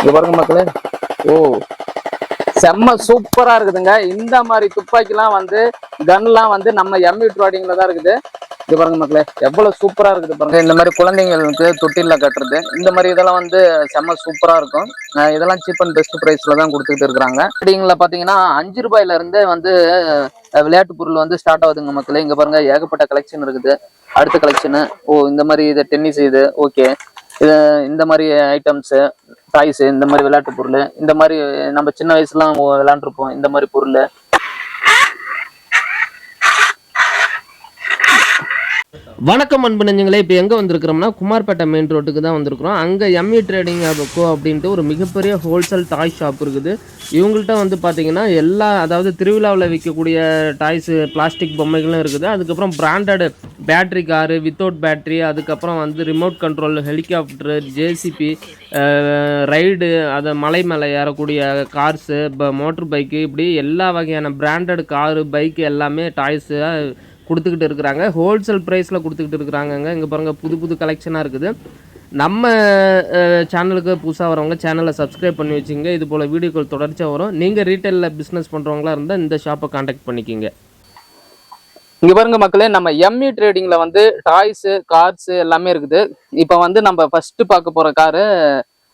இங்க பாருங்க மக்களே. ஓ செம்ம சூப்பரா இருக்குதுங்க. இந்த மாதிரி துப்பாக்கிலாம் வந்து கன்லாம் வந்து நம்ம எம்இ ட்ரோடிங்ல தான் இருக்குது. இது பாருங்க மக்களே எவ்வளவு சூப்பரா இருக்குது பாருங்க. இந்த மாதிரி குழந்தைங்களுக்கு தொட்டில கட்டுறது இந்த மாதிரி இதெல்லாம் வந்து செம்ம சூப்பரா இருக்கும். இதெல்லாம் சீப் அண்ட் பெஸ்ட் ப்ரைஸில் தான் கொடுத்துட்டு இருக்காங்க ட்ரேடிங்ல பாத்தீங்கன்னா அஞ்சு ரூபாயிலேருந்தே வந்து விளையாட்டு பொருள் வந்து ஸ்டார்ட் ஆகுதுங்க மக்களே. இங்க பாருங்க ஏகப்பட்ட கலெக்ஷன் இருக்குது. அடுத்த கலெக்ஷனு ஓ இந்த மாதிரி இது டென்னிஸ் இது ஓகே இது இந்த மாதிரி ஐட்டம்ஸு டாய்ஸ் இந்த மாதிரி விளையாட்டு பொருள் இந்த மாதிரி நம்ம சின்ன வயசுலாம் விளையாண்டுருப்போம் இந்த மாதிரி பொருள். வணக்கம் அன்பு நெஞ்சங்களே இப்போ எங்கே வந்திருக்கிறோம்னா குமார்பேட்டை மெயின் ரோட்டுக்கு தான் வந்திருக்கிறோம். அங்கே எம்இ ட்ரேடிங் கோ அப்படின்ட்டு ஒரு மிகப்பெரிய ஹோல்சேல் டாய் ஷாப் இருக்குது. இவங்கள்ட்ட வந்து பார்த்திங்கன்னா எல்லா அதாவது திருவிழாவில் விற்கக்கூடிய டாய்ஸு பிளாஸ்டிக் பொம்மைகளும் இருக்குது. அதுக்கப்புறம் branded battery car without battery அதுக்கப்புறம் வந்து remote control helicopter JCB ride அதை மலை மேலே ஏறக்கூடிய கார்ஸு இப்போ மோட்டர் பைக்கு இப்படி எல்லா வகையான பிராண்டட் காரு பைக்கு எல்லாமே டாய்ஸு கொடுத்துக்கிட்டு இருக்கிறாங்க. ஹோல்சேல் ப்ரைஸில் கொடுத்துக்கிட்டு இருக்கிறாங்கங்க. இங்கே பாருங்கள் புது புது கலெக்ஷனாக இருக்குது. நம்ம சேனலுக்கு புதுசாக வரவங்க சேனலை சப்ஸ்கிரைப் பண்ணி வச்சுங்க. இது போல் வீடியோக்கள் தொடர்ச்சியாக வரும். நீங்கள் ரீட்டைலில் பிஸ்னஸ் பண்ணுறவங்களா இருந்தால் இந்த ஷாப்பை காண்டாக்ட் பண்ணிக்கிங்க. இங்க பாருங்க மக்களே நம்ம எம்இ ட்ரேடிங்ல வந்து டாய்ஸ் கார்ஸ் எல்லாமே இருக்குது. இப்போ வந்து நம்ம ஃபர்ஸ்ட் பார்க்க போற காரு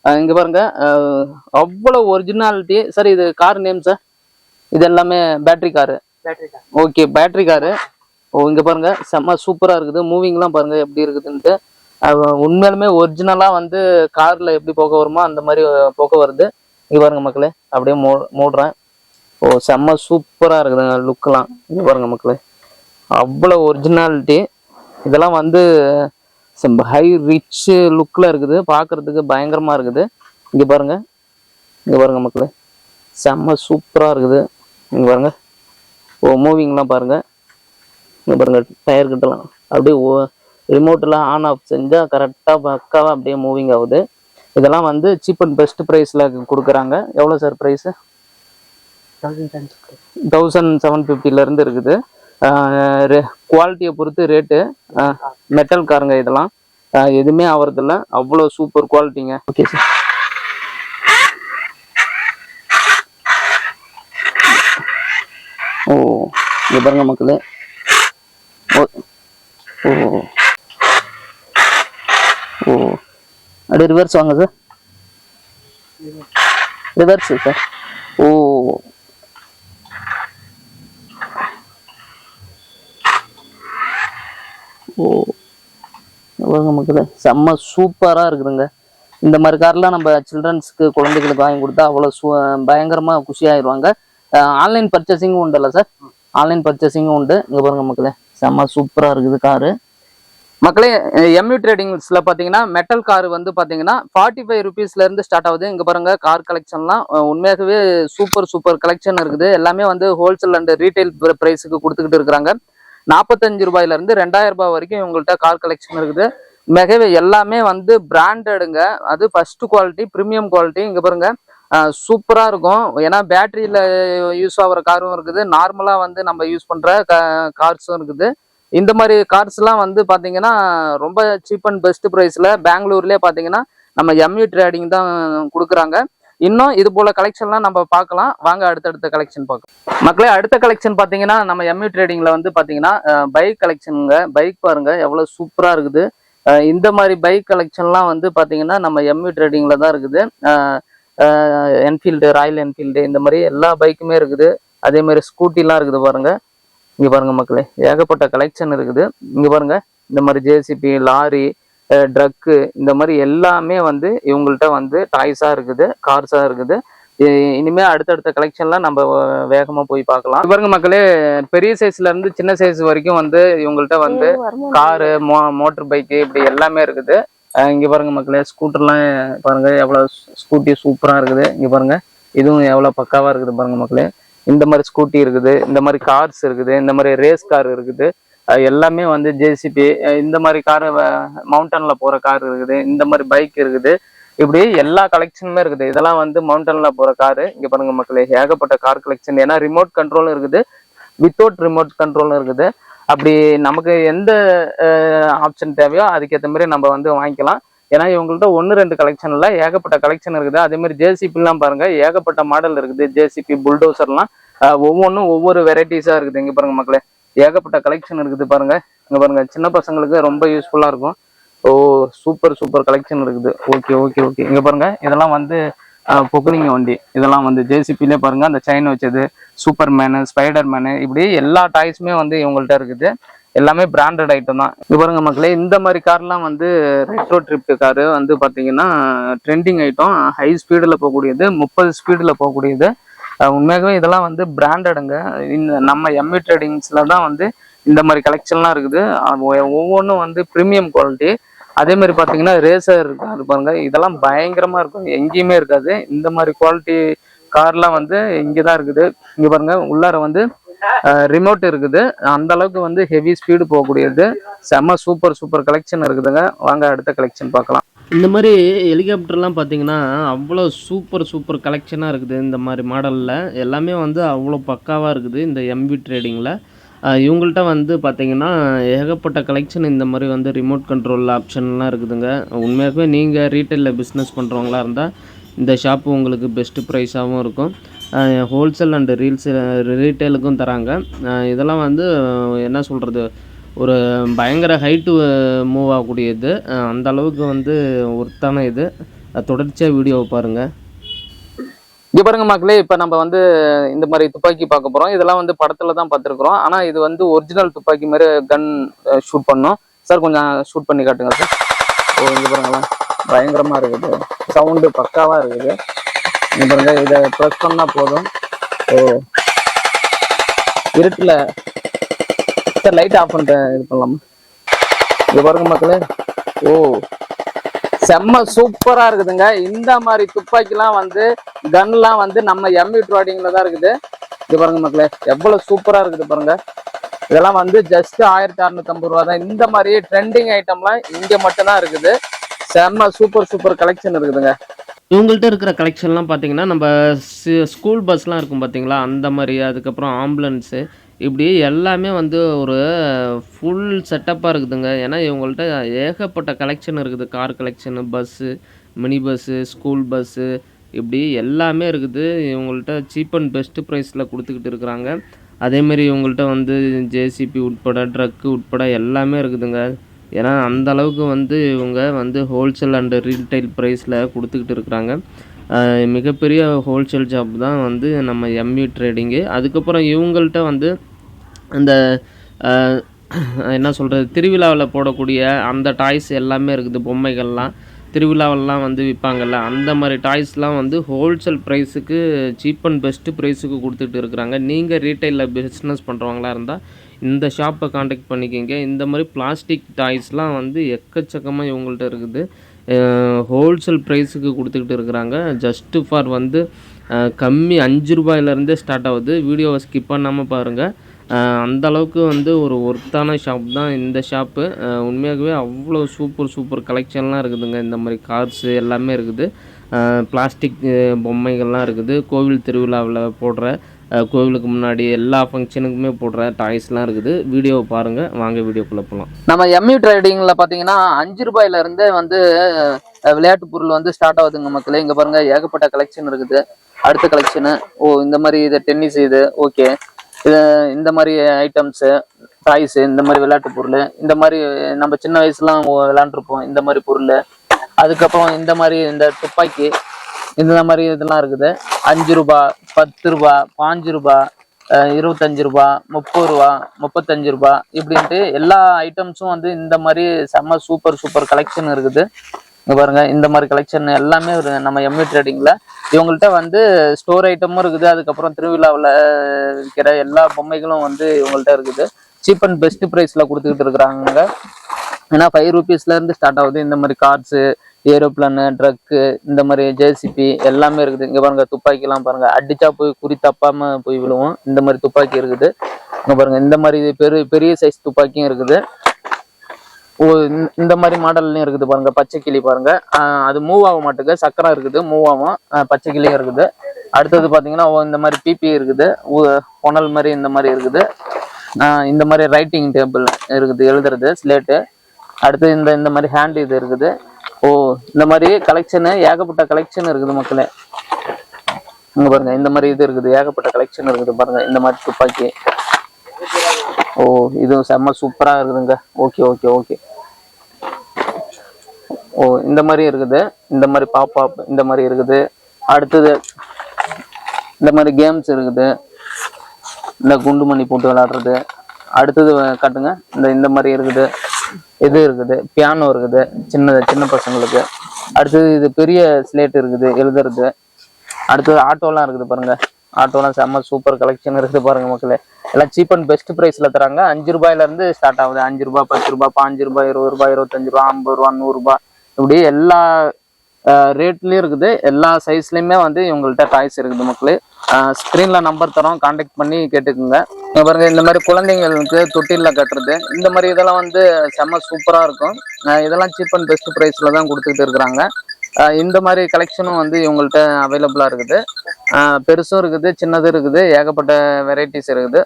இங்க பாருங்க அஹ், அவ்வளவு ஒரிஜினாலிட்டி சார் இது கார் நேம் சார் இது எல்லாமே battery car okay battery car இங்க பாருங்க செம்ம சூப்பரா இருக்குது. மூவிங்லாம் பாருங்க எப்படி இருக்குதுன்ட்டு. உண்மையிலுமே ஒரிஜினலாக ஒரிஜினலா வந்து கார்ல எப்படி போக வருமோ அந்த மாதிரி போக வருது. இங்க பாருங்க மக்களே அப்படியே மூ மூடுறேன். ஓ செம்ம சூப்பரா இருக்குதுங்க லுக்கெல்லாம் இங்க பாருங்க மக்களே அவ்வளோ ஒரிஜினாலிட்டி இதெல்லாம் வந்து ஹை ரிச் லுக்கில் இருக்குது. பார்க்குறதுக்கு பயங்கரமாக இருக்குது. இங்கே பாருங்கள் இங்கே பாருங்க மக்களே செம்ம சூப்பராக இருக்குது. இங்கே பாருங்கள் ஓ மூவிங்லாம் பாருங்கள் இங்கே பாருங்க டயர் கிட்டலாம். அப்படியே ஓ ரிமோட்டெலாம் ஆன் ஆஃப் செஞ்சால் கரெக்டாக பக்காவாக அப்படியே மூவிங் ஆகுது. இதெல்லாம் வந்து சீப் அண்ட் பெஸ்ட் ப்ரைஸில் கொடுக்குறாங்க. எவ்வளோ சார் ப்ரைஸு தௌசண்ட் செவன் ஃபிஃப்டிலேருந்து இருக்குது. குவாலிட்டியை பொறுத்து ரேட்டு மெட்டல் காருங்க இதெல்லாம். எதுவுமே ஆவறதில்ல. அவ்வளோ சூப்பர் குவாலிட்டிங்க ஓகே சார் ஓ இங்க பாருங்க மக்களே. ஓ ஓ ஓ அப்படியே ரிவர்ஸ் வாங்க சார் ரிவர்ஸ் சார் ஓ. ஓ. மக்களே செம்ம சூப்பராக இருக்குதுங்க. இந்த மாதிரி கார்லாம் நம்ம சில்ட்ரன்ஸ்க்கு குழந்தைகளுக்கு வாங்கி கொடுத்தா அவ்வளோ சூ பயங்கரமாக குஷியாயிருவாங்க. ஆன்லைன் பர்ச்சேசிங்கும் உண்டுல்ல சார் ஆன்லைன் பர்ச்சேசிங்கும் உண்டு. இங்கே பாருங்க மக்களே. செம்ம சூப்பராக இருக்குது காரு. மக்களே எம்யூ ட்ரேடிங்ஸில் பார்த்தீங்கன்னா மெட்டல் கார் வந்து பார்த்தீங்கன்னா ஃபார்ட்டி ஃபைவ் ருபீஸ்லேருந்து ஸ்டார்ட் ஆகுது. இங்கே பாருங்க கார் கலெக்ஷன்லாம் உண்மையாகவே சூப்பர் சூப்பர் கலெக்ஷன் இருக்குது. எல்லாமே வந்து ஹோல்சேல் அண்ட் ரீட்டைல் ப்ரைஸுக்கு கொடுத்துக்கிட்டு இருக்கிறாங்க. நாற்பத்தஞ்சு ரூபாயிலேருந்து ரெண்டாயிரம் ரூபாய் வரைக்கும் இவங்கள்ட்ட கார் கலெக்ஷன் இருக்குது. மிகவே எல்லாமே வந்து பிராண்டடுங்க அது ஃபர்ஸ்ட் குவாலிட்டி ப்ரீமியம் குவாலிட்டி இங்கே பாருங்கள் சூப்பராக இருக்கும். ஏன்னா பேட்டரியில் யூஸ் ஆகுற காரும் இருக்குது. நார்மலாக வந்து நம்ம யூஸ் பண்ற கார்ஸும் இருக்குது. இந்த மாதிரி கார்ஸ்லாம் வந்து பார்த்தீங்கன்னா ரொம்ப சீப் அண்ட் பெஸ்ட் ப்ரைஸில் பெங்களூர்லேயே பார்த்தீங்கன்னா நம்ம எம்யூ ட்ரேடிங் தான் கொடுக்குறாங்க. இன்னும் இது போல கலெக்ஷன்லாம் நம்ம பார்க்கலாம் வாங்க அடுத்தடுத்த கலெக்ஷன் பார்க்கலாம். மக்களே அடுத்த கலெக்ஷன் பார்த்தீங்கன்னா நம்ம எம்யூ ட்ரேடிங்கில் வந்து பார்த்தீங்கன்னா பைக் கலெக்ஷனுங்க பைக் பாருங்க எவ்வளோ சூப்பராக இருக்குது. இந்த மாதிரி பைக் கலெக்ஷன்லாம் வந்து பார்த்தீங்கன்னா நம்ம எம்யூ ட்ரேடிங்கில் தான் இருக்குது. என்ஃபீல்டு ராயல் என்ஃபீல்டு இந்த மாதிரி எல்லா பைக்குமே இருக்குது. அதே மாதிரி ஸ்கூட்டிலாம் இருக்குது பாருங்க. இங்க பாருங்க மக்களே ஏகப்பட்ட கலெக்ஷன் இருக்குது. இங்க பாருங்க இந்த மாதிரி ஜேசிபி லாரி ட்ரக்கு இந்த மாதிரி எல்லாமே வந்து இவங்கள்ட்ட வந்து டாய்ஸா இருக்குது கார்ஸா இருக்குது. இ- இனிமே அடுத்தடுத்த கலெக்ஷன்லாம் நம்ம வேகமா போய் பார்க்கலாம். பாருங்க மக்களே பெரிய சைஸ்ல இருந்து சின்ன சைஸ் வரைக்கும் வந்து இவங்கள்ட்ட வந்து காரு மோ மோட்டர் பைக்கு இப்படி எல்லாமே இருக்குது. இங்கே பாருங்க மக்களே ஸ்கூட்டர்லாம் பாருங்க எவ்வளோ ஸ்கூட்டி சூப்பராக இருக்குது. இங்கே பாருங்க இதுவும் எவ்வளோ பக்காவாக இருக்குது பாருங்க மக்களே. இந்த மாதிரி ஸ்கூட்டி இருக்குது இந்த மாதிரி கார்ஸ் இருக்குது இந்த மாதிரி ரேஸ் கார் இருக்குது. எல்லாமே வந்து ஜேசிபி இந்த மாதிரி கார் மவுண்டனில் போகிற கார் இருக்குது இந்த மாதிரி பைக் இருக்குது. இப்படி எல்லா கலெக்ஷனுமே இருக்குது. இதெல்லாம் வந்து மவுண்டனில் போகிற காரு இங்கே பாருங்க மக்களே ஏகப்பட்ட கார் கலெக்ஷன் ஏன்னா ரிமோட் கண்ட்ரோலும் இருக்குது வித்தவுட் ரிமோட் கண்ட்ரோலும் இருக்குது. அப்படி நமக்கு எந்த ஆப்ஷன் தேவையோ அதுக்கேற்ற மாதிரி நம்ம வந்து வாங்கிக்கலாம். ஏன்னா இவங்கள்ட்ட ஒன்று ரெண்டு கலெக்ஷன் இல்லை. ஏகப்பட்ட கலெக்ஷன் இருக்குது. அதே மாதிரி ஜேசிபிலாம் பாருங்க. ஏகப்பட்ட மாடல் இருக்குது. ஜேசிபி புல்டோசர்லாம் ஒவ்வொன்றும் ஒவ்வொரு வெரைட்டிஸாக இருக்குது. இங்கே பாருங்க மக்களே. ஏகப்பட்ட கலெக்ஷன் இருக்குது பாருங்க. இங்கே பாருங்க. சின்ன பசங்களுக்கு ரொம்ப யூஸ்ஃபுல்லாக இருக்கும். ஓ சூப்பர் சூப்பர் கலெக்ஷன் இருக்குது. ஓகே ஓகே ஓகே இங்கே பாருங்க. இதெல்லாம் வந்து பொக்குலிங்க வண்டி. இதெல்லாம் வந்து ஜேசிபிலே பாருங்க அந்த செயின் வச்சது சூப்பர் மேனு ஸ்பைடர் மேனு இப்படி எல்லா டாய்ஸுமே வந்து இவங்கள்ட்ட இருக்குது. எல்லாமே பிராண்டட் ஐட்டம் தான். இப்போ பாருங்க மக்களே இந்த மாதிரி கார்லாம் வந்து ரெட்ரோ ட்ரிப் காரு வந்து பார்த்தீங்கன்னா ட்ரெண்டிங் ஐட்டம் ஹை ஸ்பீடில் போகக்கூடியது முப்பது ஸ்பீடில் போகக்கூடியது. உண்மையாகவே இதெல்லாம் வந்து பிராண்டடுங்க இந்த நம்ம எம்இ ட்ரேடிங்ஸில் தான் வந்து இந்த மாதிரி கலெக்ஷன்லாம் இருக்குது. ஒவ்வொன்றும் வந்து ப்ரீமியம் குவாலிட்டி அதே மாதிரி பார்த்தீங்கன்னா ரேசர் கார் பாருங்க. இதெல்லாம் பயங்கரமாக இருக்கும். எங்கேயுமே இருக்காது. இந்த மாதிரி குவாலிட்டி கார்லாம் வந்து இங்கே தான் இருக்குது. இங்கே பாருங்க உள்ளார வந்து ரிமோட் இருக்குது. அந்த அளவுக்கு வந்து ஹெவி ஸ்பீடு போகக்கூடியது. செம்ம சூப்பர் சூப்பர் கலெக்ஷன் இருக்குதுங்க. வாங்க அடுத்த கலெக்ஷன் பார்க்கலாம். இந்த மாதிரி ஹெலிகாப்டர்லாம் பார்த்தீங்கன்னா அவ்வளோ சூப்பர் சூப்பர் கலெக்ஷனாக இருக்குது இந்த மாதிரி மாடலில் எல்லாமே வந்து அவ்வளோ பக்காவாக இருக்குது இந்த எம்வி ட்ரேடிங்கில் இவங்கள்ட்ட வந்து பார்த்தீங்கன்னா ஏகப்பட்ட கலெக்ஷன் இந்த மாதிரி வந்து ரிமோட் கண்ட்ரோல் ஆப்ஷன்லாம் இருக்குதுங்க. உண்மையாகவே நீங்கள் ரீட்டைலில் பிஸ்னஸ் பண்ணுறவங்களா இருந்தால் இந்த ஷாப்பு உங்களுக்கு பெஸ்ட்டு ப்ரைஸாகவும் இருக்கும். ஹோல்சேல் அண்டு ரீல்ஸ் ரீட்டைலுக்கும் தராங்க. இதெல்லாம் வந்து என்ன சொல்கிறது ஒரு பயங்கர ஹைட்டு மூவ் ஆகக்கூடியது. அந்த அளவுக்கு வந்து ஒர்த்தான இது. தொடர்ச்சியாக வீடியோவை பாருங்கள் இங்க பாருங்க மக்களே இப்ப நம்ம வந்து இந்த மாதிரி துப்பாக்கி பார்க்க போறோம். இதெல்லாம் வந்து படத்துல தான் பார்த்துருக்குறோம். ஆனா இது வந்து ஒரிஜினல் துப்பாக்கி மாதிரி கன் ஷூட் பண்ணோம். சார் கொஞ்சம் ஷூட் பண்ணி காட்டுங்க சார் ஓ இங்க பாருங்களேன் பயங்கரமா இருக்குது. சவுண்டு பக்காவா இருக்குது. இங்க பாருங்க இதை ப்ரெஸ் பண்ணா போதும். ஓ. இருட்டுல. சார் லைட் ஆஃப் பண்ணிட்டேன் இது பண்ணலாமா? இங்க பாருங்க மக்களே. ஓ. செம்ம சூப்பரா இருக்குதுங்க. இந்த மாதிரி துப்பாக்கிலாம் வந்து கன்லாம் வந்து நம்ம எம்இ ட்ராடிங்ல தான் இருக்குது. இது பாருங்க மக்களே எவ்வளவு சூப்பரா இருக்குது பாருங்க. இதெல்லாம் வந்து ஜஸ்ட் ஆயிரத்தி அறுநூத்தம்பது ரூபா தான். இந்த மாதிரி ட்ரெண்டிங் ஐட்டம்லாம் இங்க மட்டும்தான் இருக்குது. செம்ம சூப்பர் சூப்பர் கலெக்ஷன் இருக்குதுங்க. இவங்கள்ட்ட இருக்கிற கலெக்ஷன்லாம் பார்த்தீங்கன்னா நம்ம சி- ஸ்கூல் பஸ்லாம் இருக்கும் பார்த்தீங்களா அந்த மாதிரி அதுக்கப்புறம் ஆம்புலன்ஸு இப்படி எல்லாமே வந்து ஒரு ஃபுல் செட்டப்பாக இருக்குதுங்க. ஏன்னா இவங்கள்ட்ட ஏகப்பட்ட கலெக்ஷன் இருக்குது. Car collection bus mini bus school bus இப்படி எல்லாமே இருக்குது. இவங்கள்ட்ட சீப் அண்ட் பெஸ்ட்டு ப்ரைஸில் கொடுத்துக்கிட்டு இருக்கிறாங்க. அதேமாரி இவங்கள்ட்ட வந்து ஜேசிபி உட்பட ட்ரக்கு உட்பட எல்லாமே இருக்குதுங்க. ஏன்னா அந்த அளவுக்கு வந்து இவங்க வந்து ஹோல்சேல் அண்டு ரீட்டைல் ப்ரைஸில் கொடுத்துக்கிட்டு இருக்கிறாங்க. மிகப்பெரிய ஹோல்சேல் ஜாப் தான் வந்து நம்ம எம்இ ட்ரேடிங்கு அதுக்கப்புறம் இவங்கள்ட்ட வந்து அந்த என்ன சொல்கிறது திருவிழாவில் போடக்கூடிய அந்த டாய்ஸ் எல்லாமே இருக்குது பொம்மைகள்லாம். திருவிழாவெல்லாம் வந்து விற்பாங்கல்ல அந்த மாதிரி டாய்ஸ்லாம் வந்து ஹோல்சேல் ப்ரைஸுக்கு சீப் அண்ட் பெஸ்ட்டு ப்ரைஸுக்கு கொடுத்துட்டு இருக்கிறாங்க. நீங்கள் ரீட்டைலில் பிஸ்னஸ் பண்ணுறவங்களா இருந்தால் இந்த ஷாப்பை காண்டாக்ட் பண்ணிக்கோங்க. இந்த மாதிரி பிளாஸ்டிக் டாய்ஸ்லாம் வந்து எக்கச்சக்கமாக இவங்கள்ட்ட இருக்குது. ஹோல்சேல் ப்ரைஸுக்கு கொடுத்துக்கிட்டு இருக்கிறாங்க. ஜஸ்ட்டு ஃபார் வந்து கம்மி அஞ்சு ரூபாயிலேருந்தே ஸ்டார்ட் ஆகுது. வீடியோவை ஸ்கிப் பண்ணாமல் பாருங்கள் அந்த அளவுக்கு வந்து ஒரு ஒர்த்தான ஷாப் தான் இந்த ஷாப்பு உண்மையாகவே அவ்வளோ சூப்பர் சூப்பர் கலெக்ஷன்லாம் இருக்குதுங்க. இந்த மாதிரி கார்ஸு எல்லாமே இருக்குது. பிளாஸ்டிக் பொம்மைகள்லாம் இருக்குது. கோவில் திருவிழாவில் போடுற கோவிலுக்கு முன்னாடி எல்லா ஃபங்க்ஷனுக்குமே போடுற டாய்ஸ்லாம் இருக்குது. வீடியோவை பாருங்கள் வாங்க வீடியோக்குள்ளே போகலாம் நம்ம எம்இ ட்ரேடிங்கில் பார்த்தீங்கன்னா அஞ்சு ரூபாயிலேருந்தே வந்து விளையாட்டு பொருள் வந்து ஸ்டார்ட் ஆகுதுங்க மக்களே. இங்கே பாருங்கள் ஏகப்பட்ட கலெக்ஷன் இருக்குது. அடுத்த கலெக்ஷனு ஓ இந்த மாதிரி இது டென்னிஸ் இது ஓகே இது இந்த மாதிரி ஐட்டம்ஸு டாய்ஸு இந்த மாதிரி விளையாட்டு பொருள் இந்த மாதிரி நம்ம சின்ன வயசுலாம் விளையாண்டுருப்போம். இந்த மாதிரி பொருள் அதுக்கப்புறம் இந்த மாதிரி இந்த துப்பாக்கி இந்த மாதிரி இதெல்லாம் இருக்குது. அஞ்சு ரூபா பத்து ரூபா பாஞ்சு ரூபா இருபத்தஞ்சு ரூபா முப்பது ரூபா முப்பத்தஞ்சு ரூபா இப்படின்ட்டு எல்லா ஐட்டம்ஸும் வந்து இந்த மாதிரி செம்ம சூப்பர் சூப்பர் கலெக்ஷன் இருக்குது. இங்கே பாருங்க இந்த மாதிரி கலெக்ஷன் எல்லாமே ஒரு நம்ம எம்இ ட்ரேடிங்கில் இவங்கள்ட்ட வந்து ஸ்டோர் ஐட்டமும் இருக்குது. அதுக்கப்புறம் திருவிழாவில் இருக்கிற எல்லா பொம்மைகளும் வந்து இவங்கள்ட்ட இருக்குது. சீப் அண்ட் பெஸ்ட் ப்ரைஸில் கொடுத்துக்கிட்டு இருக்கிறாங்க. ஏன்னா ஃபைவ் ருபீஸ்லேருந்து ஸ்டார்ட் ஆகுது. இந்த மாதிரி கார்ட்ஸு ஏரோப்ளானு ட்ரக்கு இந்த மாதிரி ஜேசிபி எல்லாமே இருக்குது. இங்கே பாருங்கள் துப்பாக்கிலாம் பாருங்கள் அடித்தா போய் குறி தப்பாம போய் விழுவும். இந்த மாதிரி துப்பாக்கி இருக்குது. இங்கே பாருங்கள் இந்த மாதிரி பெரிய பெரிய சைஸ் துப்பாக்கியும் இருக்குது. ஓ இந்த- இந்த மாதிரி மாடல்லையும் இருக்குது பாருங்க பச்சை கிளி பாருங்க. அது மூவ் ஆக மாட்டுக்கு. சக்கரம் இருக்குது மூவ் ஆகும். பச்சை கிளியும் இருக்குது. அடுத்தது பார்த்தீங்கன்னா இந்த மாதிரி பிபி இருக்குது. புனல் மாதிரி இந்த மாதிரி இருக்குது. இந்த மாதிரி ரைட்டிங் டேபிள் இருக்குது எழுதுறது ஸ்லேட்டு அடுத்து இந்த இந்த மாதிரி ஹேண்ட் இது இருக்குது. ஓ இந்த மாதிரி கலெக்ஷனு ஏகப்பட்ட கலெக்ஷன் இருக்குது மக்களே. இங்க பாருங்க இந்த மாதிரி இது இருக்குது ஏகப்பட்ட கலெக்ஷன் இருக்குது பாருங்க இந்த மாதிரி துப்பாக்கி. ஓ இது செம்ம சூப்பரா இருக்குதுங்க. ஓகே ஓகே ஓகே ஓ இந்த மாதிரி இருக்குது இந்த மாதிரி பாப்பா இந்த மாதிரி இருக்குது. அடுத்தது இந்த மாதிரி கேம்ஸ் இருக்குது. இந்த குண்டு மணி போட்டு விளாடுறது அடுத்தது காட்டுங்க இந்த இந்த மாதிரி இருக்குது. இது இருக்குது பியானோ இருக்குது சின்ன சின்ன பசங்களுக்கு. அடுத்தது இது பெரிய ஸ்லேட் இருக்குது எழுதுறது. அடுத்தது ஆட்டோலாம் இருக்குது பாருங்க. ஆட்டோலாம் செம்ம சூப்பர் கலெக்ஷன் இருக்குது பாருங்க மக்களே. எல்லாம் சீப் அண்ட் பெஸ்ட் ப்ரைஸ்ல தராங்க. அஞ்சு ரூபாயில இருந்து ஸ்டார்ட் ஆகுது. அஞ்சு ரூபாய் பத்து ரூபாய் பாஞ்சு ரூபாய் இருபது ரூபாய் இருபத்தஞ்சு ரூபாய் ஐம்பது ரூபா நூறுரூபா இப்படி எல்லா ரேட்லேயும் இருக்குது. எல்லா சைஸ்லேயுமே வந்து இவங்கள்ட்ட டாய்ஸ் இருக்குது மக்களே. ஸ்க்ரீனில் நம்பர் தரோம். காண்டாக்ட் பண்ணி கேட்டுக்குங்க. பாருங்கள் பாருங்க இந்த மாதிரி குழந்தைங்களுக்கு தொட்டிலில் கட்டுறது. இந்த மாதிரி இதெல்லாம் வந்து செம்ம சூப்பராக இருக்கும். இதெல்லாம் சீப் அண்ட் பெஸ்ட் ப்ரைஸில் தான் கொடுத்துட்டு இருக்கிறாங்க. இந்த மாதிரி கலெக்ஷனும் வந்து இவங்கள்ட்ட அவைலபிளாக இருக்குது. பெருசும் இருக்குது சின்னதும் இருக்குது. ஏகப்பட்ட வெரைட்டிஸ் இருக்குது.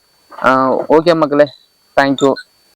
ஓகே மக்களே. தேங்க்யூ